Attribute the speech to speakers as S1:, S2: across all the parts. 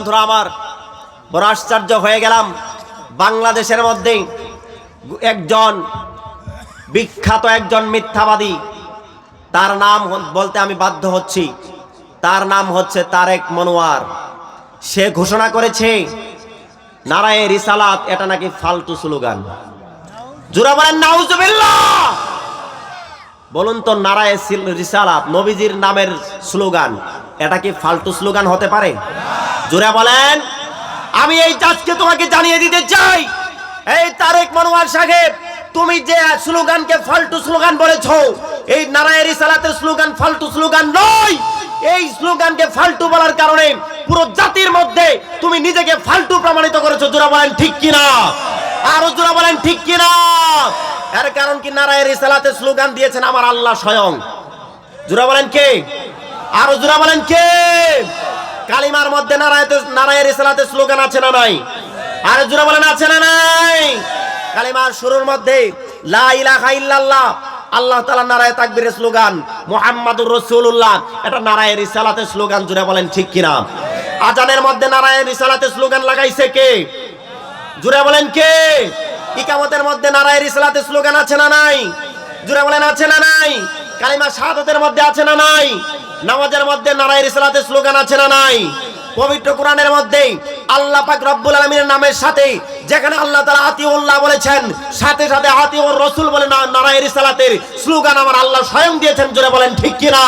S1: বন্ধুরা আমার, বড় আশ্চর্য হয়ে গেলাম। বাংলাদেশের মধ্যে একজন, বিখ্যাত একজন মিথ্যাবাদী, তার নাম বলতে আমি বাধ্য হচ্ছি, তার নাম হচ্ছে তারেক মনোয়ার। সে ঘোষণা করেছে, নারায়ে রিসালাত, এটা নাকি ফালতু স্লোগান। বলেন তো, নারায়ে রিসালাত, নবীজির নামের স্লোগান, এটা কি ফালতু স্লোগান হতে পারে? জোরে বলেন। আমি এই জাজকে তোমাকে জানিয়ে দিতে চাই। এই তারেক মনোয়ার সাহেব, তুমি যে স্লোগানকে ফালতু স্লোগান বলেছ, এই নারায়ের রিসালাতের স্লোগান ফালতু স্লোগান নয়। এই স্লোগানকে ফালতু বলার কারণে পুরো জাতির মধ্যে তুমি নিজেকে ফালতু প্রমাণিত করেছ। জোরা বলেন, ঠিক কিনা? আরও জোরা বলেন, ঠিক কিনা? এর কারণ কি নারায়ের রিসালাতের স্লোগান দিয়েছেন আমার আল্লাহ স্বয়ং? জোরা বলেন কে? আরও জোরা বলেন কে? কালিমার মধ্যে নারায়তে নারায়ের ইসলাতের স্লোগান আছে না নাই? আর জোরা বলেন, আছে না নাই? কালিমার শুরুর মধ্যে, লা ইল্লাল্লাহ, আল্লাহ তাআলা নারায়ে তাকবীরের স্লোগান, মুহাম্মাদুর রাসূলুল্লাহ। এটা নারায়ের ইসলাতের স্লোগান জুড়ে বলেন ঠিক কিনা? আজানের মধ্যে নারায়ের ইসলাতের স্লোগান লাগাইছে কে? জুড়ে বলেন কে? ইকামতের মধ্যে নারায়ের ইসলাতের স্লোগান আছে না নাই? জুড়ে বলেন, আছে না নাই? কালিমা শাহাদাতের মধ্যে আছে না নাই? নামাজের মধ্যে নারায়ের ইসলাতের স্লোগান আছে না নাই? পবিত্র কোরআনের মধ্যে আল্লাহ পাক রব্বুল আলামিনের নামের সাথে, যেখানে আল্লাহ তাআলা আতিউল্লাহ বলেছেন, সাথে সাথে আতিউর রাসূল বলে না নারায়ের ইসলাতের স্লোগান আমার আল্লাহ স্বয়ং দিয়েছেন জুড়ে বলেন ঠিক কিনা?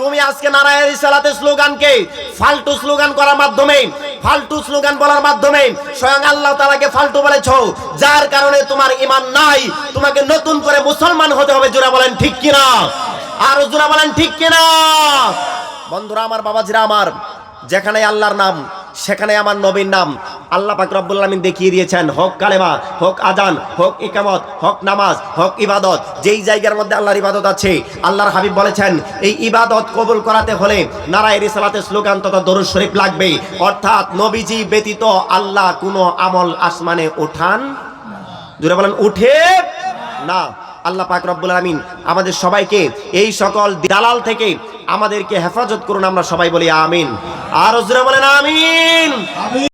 S1: তুমি আজকে নারায়ণ ইসালাতের স্লোগানকে ফালতু স্লোগান করার মাধ্যমে, ফালতু স্লোগান বলার মাধ্যমে স্বয়ং আল্লাহ তালাকে ফালতু বলেছ, যার কারণে তোমার ইমান নাই, তোমাকে নতুন করে মুসলমান হতে হবে, জোরা বলেন ঠিক কিনা? আর জোরা বলেন, ঠিক কিনা? বন্ধুরা, আমার বাবাজিরা আমার, যেখানে আল্লাহর নাম, সেখানে আমার নবীর নাম, আল্লাহ পাক রব্বুল দেখিয়ে দিয়েছেন, হক কালেমা, হোক আজান, হোক ইকামত, হোক নামাজ, হক ইবাদত, যেই জায়গার মধ্যে আল্লাহর ইবাদত আছে, আল্লাহর হাবিব বলেছেন, এই ইবাদত কবুল করাতে হলে নারায়ের সালাতে স্লোগান তথা দরুদ শরীফ লাগবে। অর্থাৎ নবীজি ব্যতীত আল্লাহ কোনো আমল আসমানে ওঠান জুড়ে বলেন, উঠে না। আল্লাহ পাক রব্বুল আলামিন আমাদের সবাইকে এই সকল দালাল থেকে আমাদেরকে হেফাজত করুন আমরা সবাই বলি আমিন। আর বলেন আমিন।